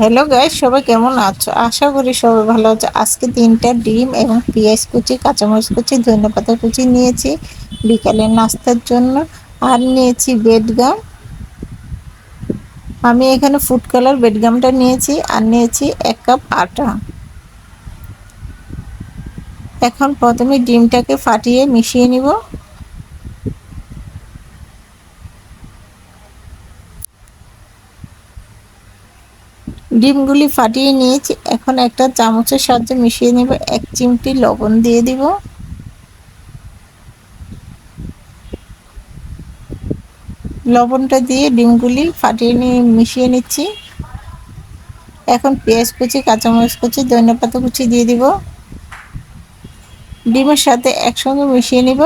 Hello guys সবাই কেমন আছো? আশা করি সবাই ভালো আছো। আজকে তিনটা ডিম এবং পেঁয়াজ কুচি, কাঁচামরিচ কুচি ধনে পাতা কুচি নিয়েছি বিকালে নাস্তার জন্য। আর নিয়েছি বেডগাম আমি এখানে ফুড কালার বেডগামটা নিয়েছি আর নিয়েছি এক কাপ আটা। এখন প্রথমে ডিমটাকে ফাটিয়ে মিশিয়ে নিব। ডিমগুলি ফাটিয়ে নিয়েছি। এখন একটা চামচের সাহায্যে মিশিয়ে নেব। এক চিমটি লবণ দিয়ে দিব। লবণটা দিয়ে ডিমগুলি ফাটিয়ে নিয়ে মিশিয়ে নিচ্ছি। এখন পেঁয়াজ কুচি, কাঁচামরিচ কুচি ধনে পাতা কুচি দিয়ে দিব। ডিমের সাথে একসঙ্গে মিশিয়ে নিব।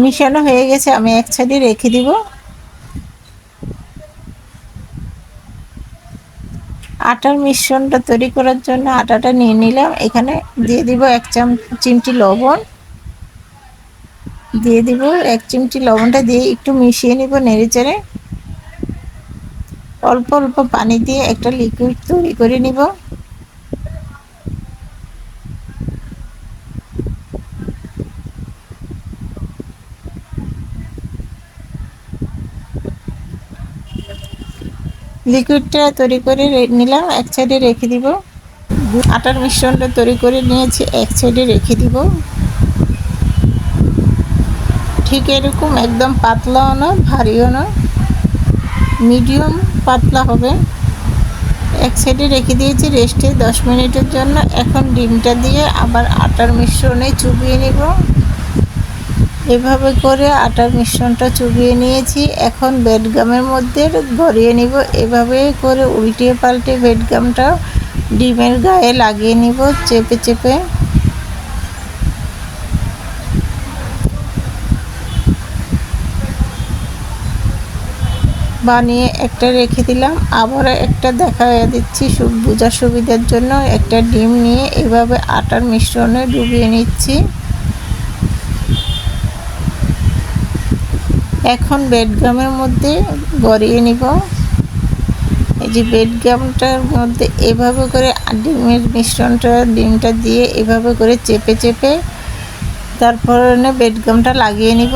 মিশানো হয়ে গেছে, আমি এক সাইডে রেখে দিব। আটার মিশ্রণটা তৈরি করার জন্য আটাটা নিয়ে নিলাম। এখানে দিয়ে দিব এক চাম চিমটি লবণ। দিয়ে দিব এক চিমটি লবণটা দিয়ে একটু মিশিয়ে নিব নেড়েচেড়ে। অল্প অল্প পানি দিয়ে একটা লিকুইড তৈরি করে নিব। লিকুইডটা তৈরি করে নিলাম, এক সাইডে রেখে দিব। আটার মিশ্রণটা তৈরি করে নিয়েছি, এক সাইডে রেখে দিব। ঠিক এরকম, একদম পাতলাও না, ভারীও না। মিডিয়াম পাতলা হবে। এক সাইডে রেখে দিয়েছি রেস্টে দশ মিনিটের জন্য। এখন ডিমটা দিয়ে আবার আটার মিশ্রণে চুবিয়ে নিব। এভাবে করে আটার মিশ্রণটা চুবিয়ে নিয়েছি। এখন বেডগামের মধ্যে গড়িয়ে নিব। এভাবে করে উল্টিয়ে পাল্টে বেডগামটা ডিমের গায়ে লাগিয়ে নিব চেপে চেপে। বানিয়ে একটা রেখে দিলাম। আবার একটা দেখা দিচ্ছি বোঝার সুবিধার জন্য। একটা ডিম নিয়ে এভাবে আটার মিশ্রণে ডুবিয়ে নিচ্ছি। এখন বেডগ্রামের মধ্যে গড়িয়ে নিব। এই যে বেডগ্রামটার মধ্যে এভাবে করে ডিমের মিশ্রণটা, ডিমটা দিয়ে এভাবে করে চেপে চেপে তারপরে বেডগ্রামটা লাগিয়ে নিব।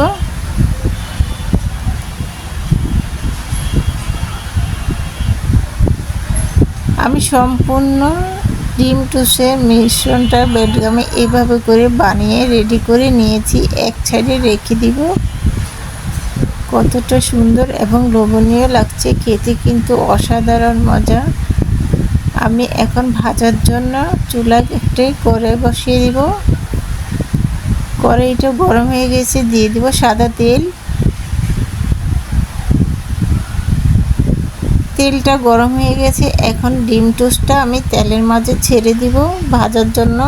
আমি সম্পূর্ণ ডিম টুসের মিশ্রণটা বেডগামে এভাবে করে বানিয়ে রেডি করে নিয়েছি। এক সাইডে রেখে দিব। কতটা সুন্দর এবং লোভনীয় লাগছে খেতে, কিন্তু অসাধারণ মজা। আমি এখন ভাজার জন্য চুলা একটে করে বসিয়ে দিব। কড়াইটা গরম হয়ে গেছে, দিয়ে দিব সাদা তেল। তেলটা গরম হয়ে গেছে, এখন ডিম টোস্টটা আমি তেলের মাঝে ছেড়ে দিব ভাজার জন্য।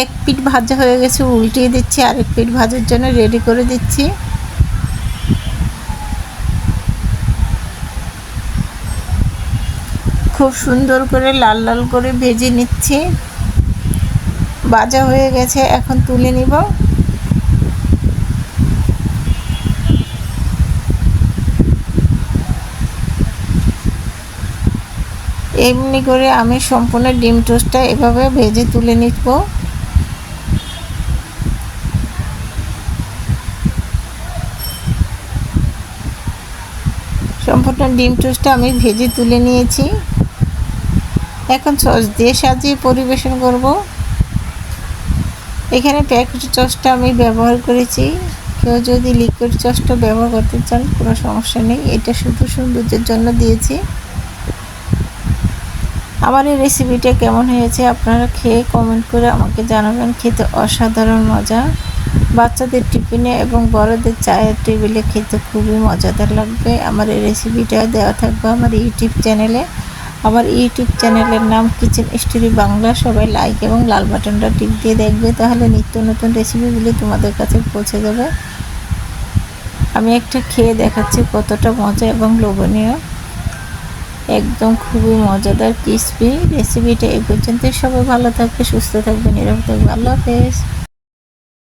এক পিঠ ভাজা হয়ে গেছে, উল্টিয়ে দিচ্ছি, আরেক পিঠ ভাজার জন্য রেডি করে দিচ্ছি। খুব সুন্দর করে লাল লাল করে ভেজে নিচ্ছি। ভাজা হয়ে গেছে, এখন তুলে নিব। এমনি করে আমি সম্পূর্ণ ডিম টোস্টটা এভাবে ভেজে তুলে নিব। সম্পূর্ণ ডিম টোস্টটা আমি ভেজে তুলে নিয়েছি। এখন সস দিয়ে সাজিয়ে পরিবেশন করব। এখানে প্যাকেট চসটা আমি ব্যবহার করেছি। কেউ যদি লিকুইড চসটা ব্যবহার করতে চান, কোনো সমস্যা নেই। এটা শুধু সৌন্দর্যের জন্য দিয়েছি। আমার এই রেসিপিটা কেমন হয়েছে আপনারা খেয়ে কমেন্ট করে আমাকে জানাবেন। খেতে অসাধারণ মজা। বাচ্চাদের টিফিনে এবং বড়দের চায়ের টেবিলে খেতে খুবই মজাদার লাগবে। আমার এই রেসিপিটা দেওয়া থাকবে আমার ইউটিউব চ্যানেলে আমার ইউটিউব চ্যানেলের নাম কিচেন স্টোরি বাংলা সবাই লাইক এবং লাল বাটনটা টিপ দিয়ে দেখবে, তাহলে নিত্য নতুন রেসিপিগুলি তোমাদের কাছে পৌঁছে যাবে। আমি একটা খেয়ে দেখাচ্ছি কতটা মজা এবং লোভনীয়। একদম খুবই মজাদার ক্রিসপি রেসিপিটা এই পর্যন্ত সবাই ভালো থাকবে, সুস্থ থাকবে, নিরাপদ থাকবে। আল্লাহ হাফেজ।